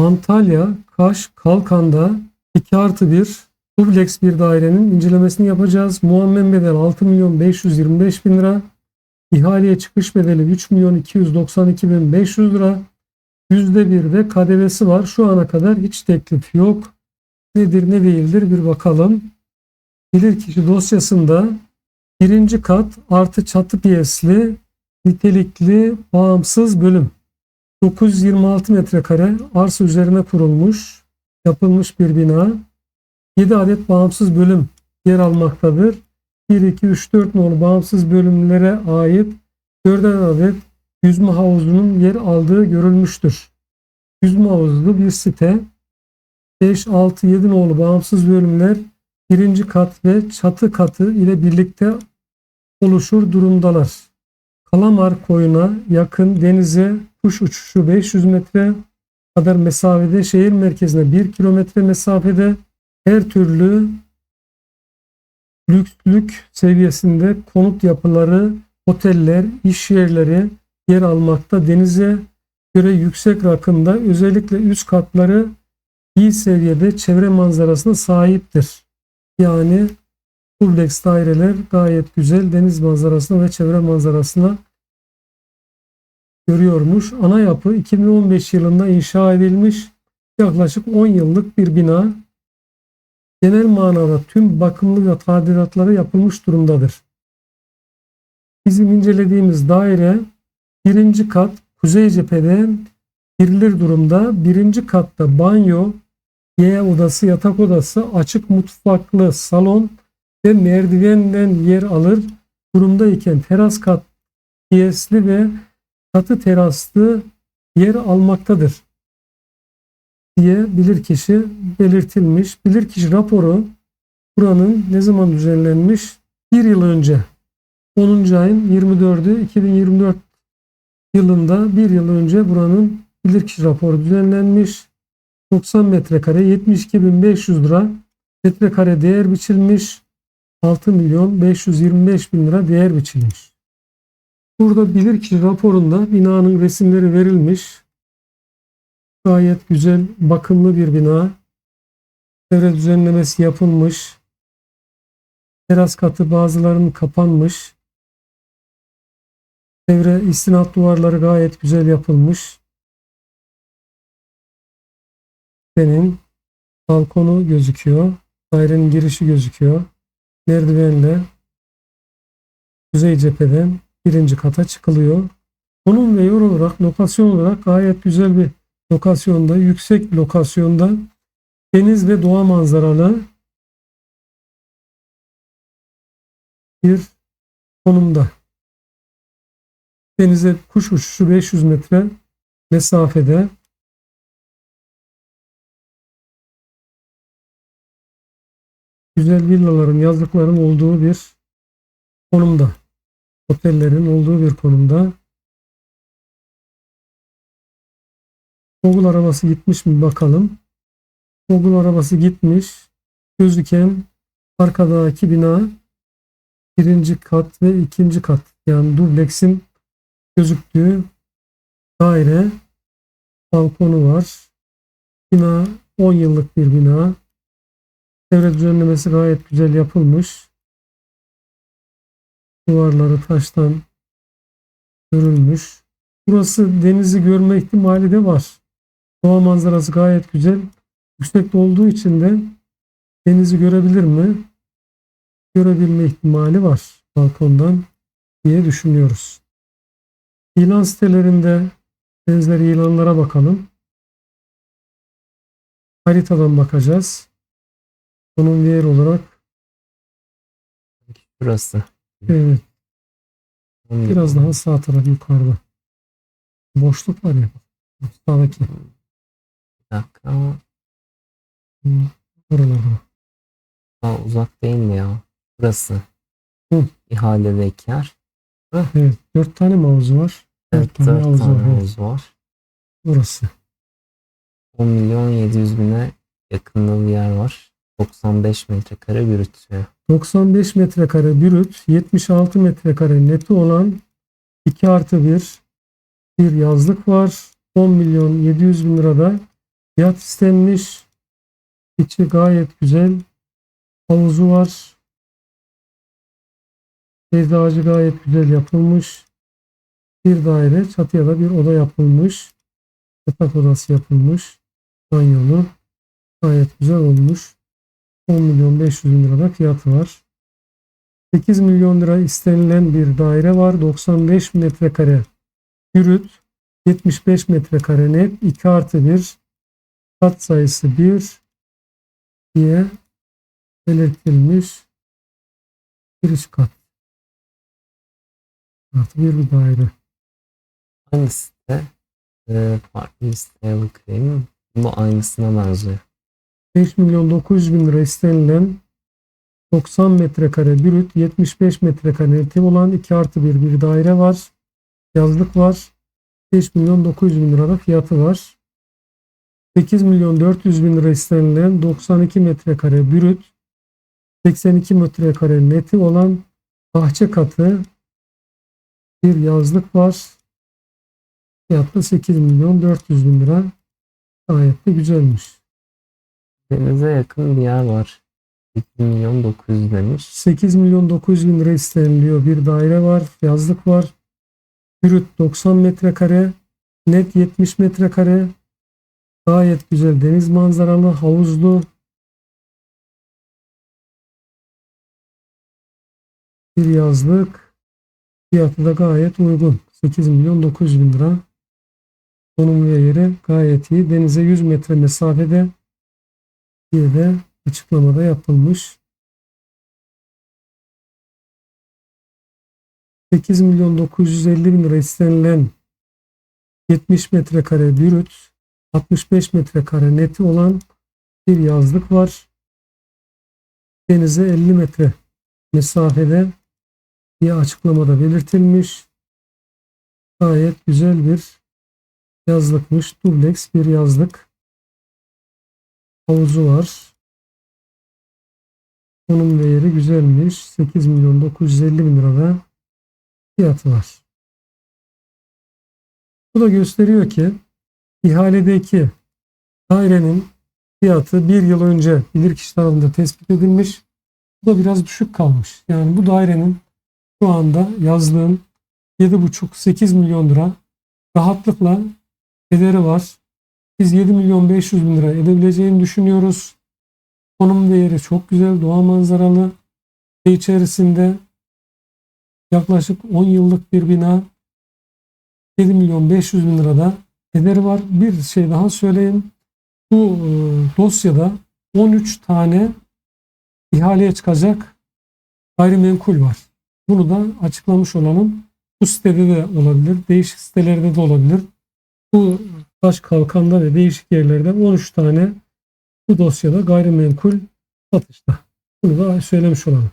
Antalya, Kaş, Kalkan'da 2 artı 1 dubleks bir dairenin incelemesini yapacağız. Muammen bedel 6 milyon 525 bin lira. İhaleye çıkış bedeli 3 milyon 292 bin 500 lira. %1 de KDV'si var. Şu ana kadar hiç teklif yok. Nedir ne değildir bir bakalım. Bilirkişi dosyasında birinci kat artı çatı piyesli nitelikli bağımsız bölüm. 926 metrekare arsa üzerine kurulmuş, yapılmış bir bina. 7 adet bağımsız bölüm yer almaktadır. 1, 2, 3, 4 nolu bağımsız bölümlere ait 4 adet yüzme havuzunun yer aldığı görülmüştür. Yüzme havuzlu bir site. 5, 6, 7 nolu bağımsız bölümler birinci kat ve çatı katı ile birlikte oluşur durumdalar. Kalamar koyuna yakın denize kuş uçuşu 500 metre kadar mesafede şehir merkezine 1 kilometre mesafede her türlü lükslük seviyesinde konut yapıları, oteller, iş yerleri yer almakta. Denize göre yüksek rakımda özellikle üst katları iyi seviyede çevre manzarasına sahiptir. Yani dubleks daireler gayet güzel deniz manzarasına ve çevre manzarasına görüyormuş. Ana yapı 2015 yılında inşa edilmiş yaklaşık 10 yıllık bir bina. Genel manada tüm bakımlı ve tadilatları yapılmış durumdadır. Bizim incelediğimiz daire birinci kat kuzey cepheden girilir durumda. Birinci katta banyo, Y odası, yatak odası, açık mutfaklı salon ve merdivenden yer alır durumdayken teras kat piyesli ve katı teraslı yer almaktadır diye bilirkişi belirtilmiş. Bilirkişi raporu buranın ne zaman düzenlenmiş? Bir yıl önce 10. ayın 24'ü 2024 yılında bir yıl önce buranın bilirkişi raporu düzenlenmiş. 90 metrekare 72.500 lira metrekare değer biçilmiş. 6 milyon 525 bin lira değer biçilmiş. Burada bilirkişi raporunda binanın resimleri verilmiş. Gayet güzel, bakımlı bir bina. Çevre düzenlemesi yapılmış. Teras katı bazılarının kapanmış. Çevre istinat duvarları gayet güzel yapılmış. Benim balkonu gözüküyor. Dairenin girişi gözüküyor. Merdivenle kuzey cepheden birinci kata çıkılıyor. Konum ve yer olarak, lokasyon olarak gayet güzel bir lokasyonda, yüksek lokasyonda deniz ve doğa manzaralı bir konumda. Denize kuş uçuşu 500 metre mesafede. Güzel villaların, yazlıkların olduğu bir konumda. Otellerin olduğu bir konumda. Google arabası gitmiş mi bakalım. Google arabası gitmiş. Gözüken arkadaki bina birinci kat ve ikinci kat. Yani dubleksin gözüktüğü daire balkonu var. Bina 10 yıllık bir bina. Çevre düzenlemesi gayet güzel yapılmış. Duvarları taştan örülmüş. Burası denizi görme ihtimali de var. Doğa manzarası gayet güzel. Yüksekte olduğu için de denizi görebilir mi? Görebilme ihtimali var balkondan diye düşünüyoruz. İlan sitelerinde benzeri ilanlara bakalım. Haritadan bakacağız. Onun diğer olarak Burası. Evet, biraz daha sağ taraf yukarıda. Boşluk var ya. Sağdaki. Bir dakika Hmm, Oralarda. daha uzak değil mi ya? Burası. Hı. İhaledeki yer. Evet. Dört tane mi havuzu var? Dört Evet, tane dört havuzu tane var. Var. Burası. 10 milyon 700 bine yakında bir yer var. 95 metrekare bürütüyor. 95 metrekare brüt, 76 metrekare neti olan 2 artı 1 bir yazlık var. 10 milyon 700 bin lirada Fiyat istenmiş. İçi gayet güzel. Havuzu var. Peyzajı gayet güzel yapılmış. Bir daire çatıya da bir oda yapılmış. Yatak odası yapılmış. Banyolu. Gayet güzel olmuş. 10 milyon 500 bin lirada fiyatı var. 8 milyon lira istenilen bir daire var. 95 metrekare yürüt. 75 metrekare net. 2 artı 1. Kat sayısı 1 diye belirtilmiş. Giriş kat. Artı bir bir daire. Hangi site? Farklı bir siteye bakayım. Bu aynısına benziyor. 5 milyon 900 bin lira istenilen 90 metrekare brüt 75 metrekare neti olan 2 artı 1 bir daire var. Yazlık var. 5 milyon 900 bin lirada fiyatı var. 8 milyon 400 bin lira istenilen 92 metrekare brüt 82 metrekare neti olan bahçe katı bir yazlık var. Fiyatı 8 milyon 400 bin lira. Gayet de güzelmiş. Denize yakın bir yer var. 2 milyon 900 demiş. 8 milyon 900 bin lira isteniliyor. Bir daire var. Yazlık var. Brüt 90 metrekare. Net 70 metrekare. Gayet güzel deniz manzaralı, havuzlu. Bir yazlık. Fiyatı da gayet uygun. 8 milyon 900 bin lira. Konum ve yeri gayet iyi. Denize 100 metre mesafede diye de açıklamada yapılmış. 8 milyon 950 bin lira istenilen 70 metrekare brüt 65 metrekare neti olan bir yazlık var. Denize 50 metre mesafede diye açıklamada belirtilmiş. Gayet güzel bir yazlıkmış. Dubleks bir yazlık. Havuzu var. Konum ve yeri güzelmiş. 8 milyon 950 bin lirada fiyatı var. Bu da gösteriyor ki ihaledeki dairenin fiyatı bir yıl önce bilirkişi tarafından tespit edilmiş. Bu da biraz düşük kalmış. Yani bu dairenin şu anda yazlığın 7,5-8 milyon lira rahatlıkla ederi var. Biz 7 milyon 500 bin lira edebileceğini düşünüyoruz. Konum değeri çok güzel, doğa manzaralı. Ve içerisinde yaklaşık 10 yıllık bir bina 7 milyon 500 bin lirada ederi var. Bir şey daha söyleyeyim. Bu e, dosyada 13 tane ihaleye çıkacak gayrimenkul var. Bunu da açıklamış olalım. Bu sitede de olabilir, değişik sitelerde de olabilir. Bu taş kalkanda ve değişik yerlerde 13 tane bu dosyada gayrimenkul satışta. Bunu da söylemiş olalım.